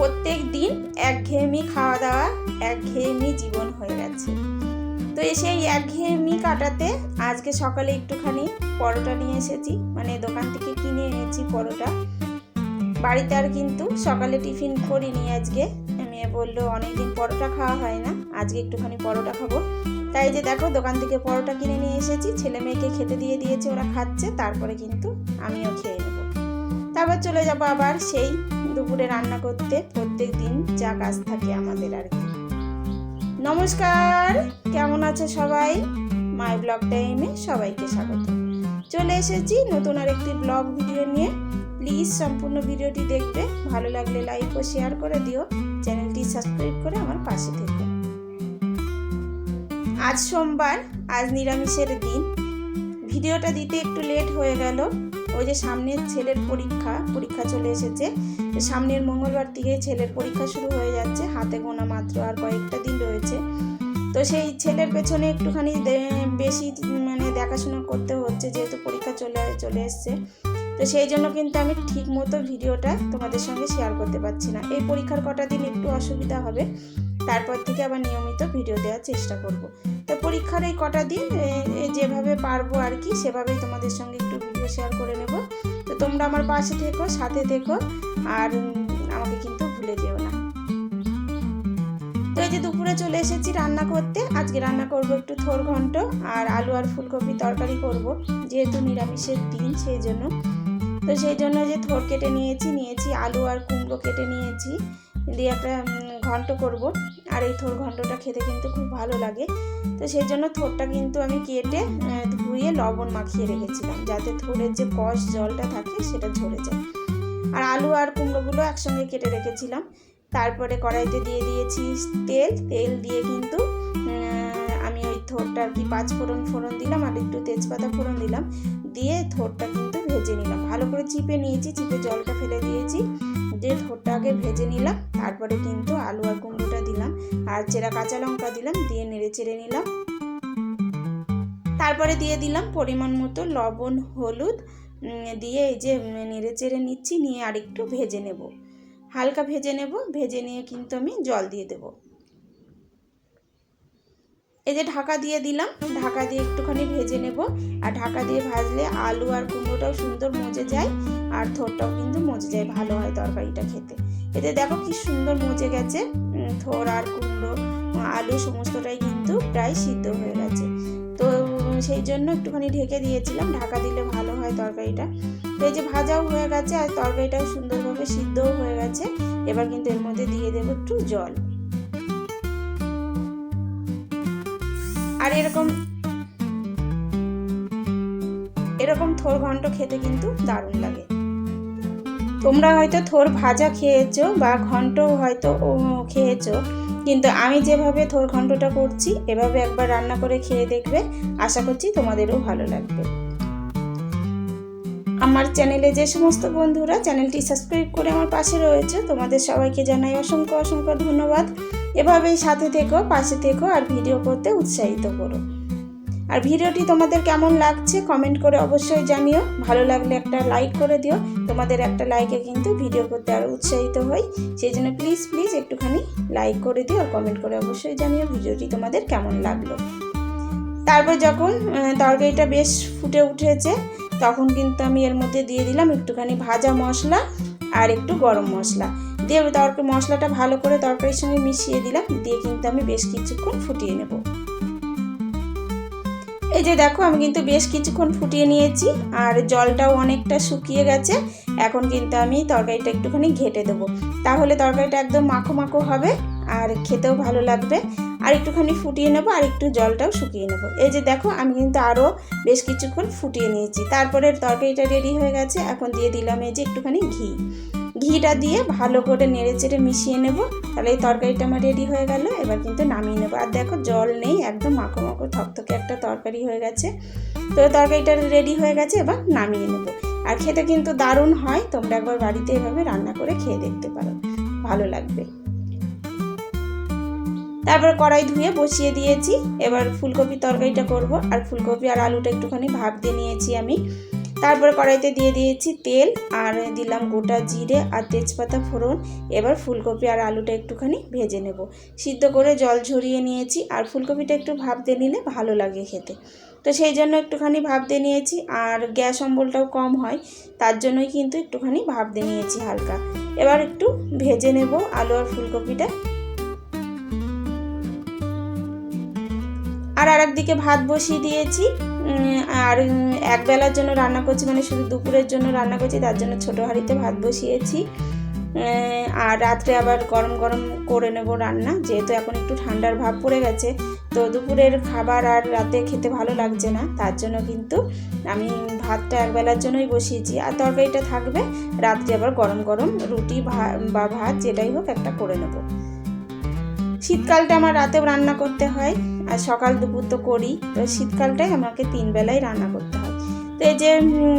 প্রত্যেক দিন একঘেয়েমি খাওয়া দাওয়া একঘেয়েমি জীবন হয়ে গেছে। তো এসে এই একঘেয়েমি কাটাতে আজকে সকালে একটুখানি পরোটা নিয়ে এসেছি। মানে দোকান থেকে কিনে এনেছি পরোটা। বাড়িতে আর কিন্তু সকালে টিফিন করিনি আজকে। মেয়ে বলল, অনেকদিন পরোটা খাওয়া হয় না, আজকে একটুখানি পরোটা খাব। তাই যে দেখো, দোকান থেকে পরোটা কিনে নিয়ে এসেছি। ছেলে মেয়েকে খেতে দিয়ে দিয়েছে, ওরা খাচ্ছে, তারপরে কিন্তু আমিও খেয়ে নেব। তারপর চলে যাব আবার সেই দুপুরে রান্না করতে প্রত্যেক দিন যা কাজ থাকে আমাদের আর কি। নমস্কার, কেমন আছে সবাই? মাই ব্লগ টাইমে সবাইকে স্বাগত। চলে এসেছি নতুন আর একটি ব্লগ ভিডিও নিয়ে। প্লিজ সম্পূর্ণ ভিডিওটি দেখবে। ভালো লাগলে লাইক ও শেয়ার করে দিও। চ্যানেলটি সাবস্ক্রাইব করে আমার পাশে থেকো। আজ সোমবার, আজ নিরামিষের দিন। ভিডিওটা দিতে একটু লেট হয়ে গেল। ওই যে সামনের ছেলের পরীক্ষা পরীক্ষা চলে এসেছে। সামনের মঙ্গলবার থেকে ছেলের পরীক্ষা শুরু হয়ে যাচ্ছে, হাতে গোনা মাত্র আর কয়েকটা দিন রয়েছে। তো সেই ছেলের পেছনে একটুখানি বেশি মানে দেখাশোনা করতে হচ্ছে, যেহেতু পরীক্ষা চলে চলে এসছে। তো সেই জন্য কিন্তু আমি ঠিক মতো ভিডিওটা তোমাদের সঙ্গে শেয়ার করতে পারছি না। এই পরীক্ষার কটা দিন একটু অসুবিধা হবে। তারপর থেকে আবার নিয়মিত ভিডিও দেওয়ার চেষ্টা করব। তো পরীক্ষার এই কটা দিন যেভাবে পারব আর কি, সেভাবেই তোমাদের সঙ্গে একটু ভিডিও শেয়ার করে নেব। তো তোমরা আমার পাশে থেকো, সাথে থেকো, আর আমাকে কিন্তু ভুলে যেও না। তো এই যে দুপুরে চলে এসেছি রান্না করতে, আজকে রান্না করব একটু থোর ঘন্ট, আর আলু আর ফুলকপি তরকারি করব, যেহেতু নিরামিষের দিন সেই জন্য তো সেই জন্য যে থোর কেটে নিয়েছি নিয়েছি আলু আর কুমড়ো কেটে নিয়েছি। দিয়ে একটা ঘন্ট করব। আর এই থোর ঘন্টটা খেতে কিন্তু খুব ভালো লাগে। তো সেই জন্য থোরটা কিন্তু আমি কেটে ধুয়ে লবণ মাখিয়ে রেখেছিলাম, যাতে থোরের যে কষ জলটা থাকে সেটা ঝরে যায়। আর আলু আর কুমড়োগুলো একসঙ্গে কেটে রেখেছিলাম। তারপরে কড়াইতে দিয়ে দিয়েছি তেল। তেল দিয়ে কিন্তু আমি ওই থোরটা আর কি পাঁচ ফোড়ন ফোড়ন দিলাম আর একটু তেজপাতা ফোড়ন দিলাম। দিয়ে থোরটা কিন্তু ভেজে নিলাম। ভালো করে চিপে নিয়েছি, চিপে জলটা ফেলে দিয়েছি। দিয়ে আগে ভেজে নিলাম, তারপরে কিন্তু আলু আর কুমড়োটা দিলাম, আর চেরা কাঁচা লঙ্কা দিলাম, দিয়ে নেড়ে চেড়ে নিলাম। তারপরে দিয়ে দিলাম পরিমাণ মতো লবণ, হলুদ দিয়ে এই যে নেড়ে চেড়ে নিচ্ছি, নিয়ে আর একটু ভেজে নেব। হালকা ভেজে নেব, ভেজে নিয়ে কিন্তু আমি জল দিয়ে দেব। এই যে ঢাকা দিয়ে দিলাম, ঢাকা দিয়ে একটুখানি ভেজে নেব। আর ঢাকা দিয়ে ভাজলে আলু আর কুমড়োটাও সুন্দর মজে যায়, আর থোরটাও কিন্তু মজে যায়, ভালো হয় তরকারিটা খেতে। এতে দেখো কি সুন্দর মজে গেছে থোর আর কুমড়ো, আলু সমস্তটাই কিন্তু প্রায় সিদ্ধ হয়ে গেছে। তো সেই জন্য একটুখানি ঢেকে দিয়েছিলাম, ঢাকা দিলে ভালো হয় তরকারিটা। তো এই যে ভাজাও হয়ে গেছে, আর তরকারিটাও সুন্দরভাবে সিদ্ধও হয়ে গেছে। এবার কিন্তু এর মধ্যে দিয়ে দেবো একটু জল। আর এরকম এরকম থোর ঘন্ট খেতে কিন্তু দারুণ লাগে। তোমরা হয়তো থোর ভাজা খেয়েছো বা ঘন্ট হয়তো খেয়েছো, কিন্তু আমি যেভাবে থোর ঘন্টটা করছি, এভাবে একবার রান্না করে খেয়ে দেখবে, আশা করছি তোমাদেরও ভালো লাগবে। আমার চ্যানেলে যে সমস্ত বন্ধুরা চ্যানেলটি সাবস্ক্রাইব করে আমার পাশে রয়েছে, তোমাদের সবাইকে জানাই অসংখ্য অসংখ্য ধন্যবাদ। এভাবেই সাথে থেকো, পাশে থেকো আর ভিডিও করতে উৎসাহিত করো। আর ভিডিওটি তোমাদের কেমন লাগছে কমেন্ট করে অবশ্যই জানিও। ভালো লাগলে একটা লাইক করে দিও। তোমাদের একটা লাইকে কিন্তু ভিডিও করতে আরও উৎসাহিত হই। সেই জন্য প্লিজ প্লিজ একটুখানি লাইক করে দিও আর কমেন্ট করে অবশ্যই জানিও ভিডিওটি তোমাদের কেমন লাগল। তারপর যখন তরকারিটা বেশ ফুটে উঠেছে, তখন কিন্তু আমি এর মধ্যে দিয়ে দিলাম একটুখানি ভাজা মশলা আর একটু গরম মশলা। দিয়ে তরকারি, মশলাটা ভালো করে তরকারির সঙ্গে মিশিয়ে দিলাম, দিয়ে কিন্তু আমি বেশ কিছুক্ষণ ফুটিয়ে নেব। এই যে দেখো, আমি কিন্তু বেশ কিছুক্ষণ ফুটিয়ে নিয়েছি, আর জলটাও অনেকটা শুকিয়ে গেছে। এখন কিন্তু আমি তরকারিটা একটুখানি ঘেটে দেবো। তাহলে তরকারিটা একদম মাখো মাখো হবে, আর খেতেও ভালো লাগবে। আর একটুখানি ফুটিয়ে নেব, আর একটু জলটাও শুকিয়ে নেব। এই যে দেখো, আমি কিন্তু আরও বেশ কিছুক্ষণ ফুটিয়ে নিয়েছি। তারপরে তরকারিটা রেডি হয়ে গেছে, এখন দিয়ে দিলাম এই যে একটুখানি ঘি। ঘিটা দিয়ে ভালো করে নেড়ে চেড়ে মিশিয়ে নেব। তাহলে এই তরকারিটা আমার রেডি হয়ে গেল। এবার কিন্তু নামিয়ে নেব। আর দেখো, জল নেই, একদম মাখো মাখো থকথকে একটা তরকারি হয়ে গেছে। তো তরকারিটা রেডি হয়ে গেছে, এবার নামিয়ে নেব। আর খেতে কিন্তু দারুণ হয়। তোমরা একবার বাড়িতে এভাবে রান্না করে খেয়ে দেখতে পারো। ভালো লাগবে। তারপর কড়াই ধুয়ে বসিয়ে দিয়েছি। এবার ফুলকপি তরকারিটা করব। আর ফুলকপি আর আলুটা একটুখানি ভাপ দিয়ে নিয়েছি আমি। তারপরে কড়াইতে দিয়ে দিয়েছি তেল আর দিলাম গোটা জিরে আর তেজপাতা ফোড়ন। এবার ফুলকপি আর আলুটা একটুখানি ভেজে নেব। সিদ্ধ করে জল ঝরিয়ে নিয়েছি আর ফুলকপিটা একটু ভাপতে নিলে ভালো লাগে খেতে। তো সেই জন্য একটুখানি ভাপতে নিয়েছি আর গ্যাস অম্বলটাও কম হয়, তার জন্যই কিন্তু একটুখানি ভাপতে নিয়েছি হালকা। এবার একটু ভেজে নেব আলু আর ফুলকপিটা। আর আরেকদিকে ভাত বসিয়ে দিয়েছি। আর উম, এক বেলার জন্য রান্না করছি মানে শুধু দুপুরের জন্য রান্না করছি তার জন্য ছোটো হাঁড়িতে ভাত বসিয়েছি। আর রাত্রে আবার গরম গরম করে নেব রান্না যেহেতু এখন একটু ঠান্ডার ভাব পড়ে গেছে। তো দুপুরের খাবার আর রাতে খেতে ভালো লাগছে না তার জন্য কিন্তু আমি ভাতটা একবেলার জন্যই বসিয়েছি। আর তরকারিটা থাকবে রাত্রে আবার গরম গরম রুটি বা ভাত যেটাই হোক একটা করে নেব। শীতকালটা আমার রাতেও রান্না করতে হয়। আর সকাল দুপুর তো করি, তো শীতকালটাই আমাকে তিন বেলায় রান্না করতে হয়। তো এই যে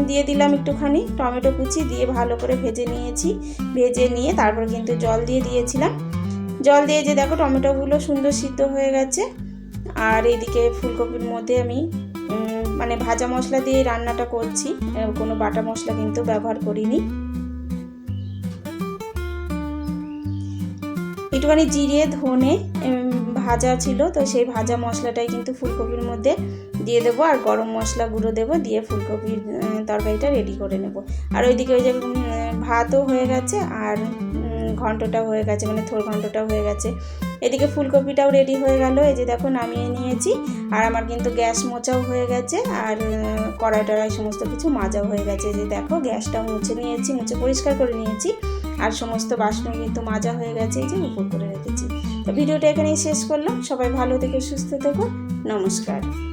দিয়ে দিলাম একটুখানি টমেটো কুচি দিয়ে ভালো করে ভেজে নিয়েছি। ভেজে নিয়ে তারপর কিন্তু জল দিয়ে দিয়েছিলাম। জল দিয়ে যে দেখো টমেটোগুলো সুন্দর সিদ্ধ হয়ে গেছে। আর এদিকে ফুলকপির মধ্যে আমি মানে ভাজা মশলা দিয়ে রান্নাটা করছি। কোনো বাটা মশলা কিন্তু ব্যবহার করিনি। একটুখানি জিরে, ধনে ভাজা ছিল তো সেই ভাজা মশলাটাই কিন্তু ফুলকপির মধ্যে দিয়ে দেবো আর গরম মশলা গুঁড়ো দেবো দিয়ে ফুলকপির তরকারিটা রেডি করে নেব। আর ওইদিকে ওই যে ভাতও হয়ে গেছে আর উম, ঘন্টটাও হয়ে গেছে মানে থোর ঘন্টটাও হয়ে গেছে। এদিকে ফুলকপিটাও রেডি হয়ে গেল এই যে দেখো নামিয়ে নিয়েছি। আর আমার কিন্তু গ্যাস মোচাও হয়ে গেছে আর কড়াই টড়াই সমস্ত কিছু মাজাও হয়ে গেছে। যে দেখো গ্যাসটাও মুছে নিয়েছি মুছে পরিষ্কার করে নিয়েছি। আর সমস্ত বাসনও কিন্তু মাজা হয়ে গেছে এই যে উপর করে রেখেছি। ভিডিওটা এখানেই শেষ করলাম। সবাই ভালো থেকে সুস্থ থেকো। নমস্কার।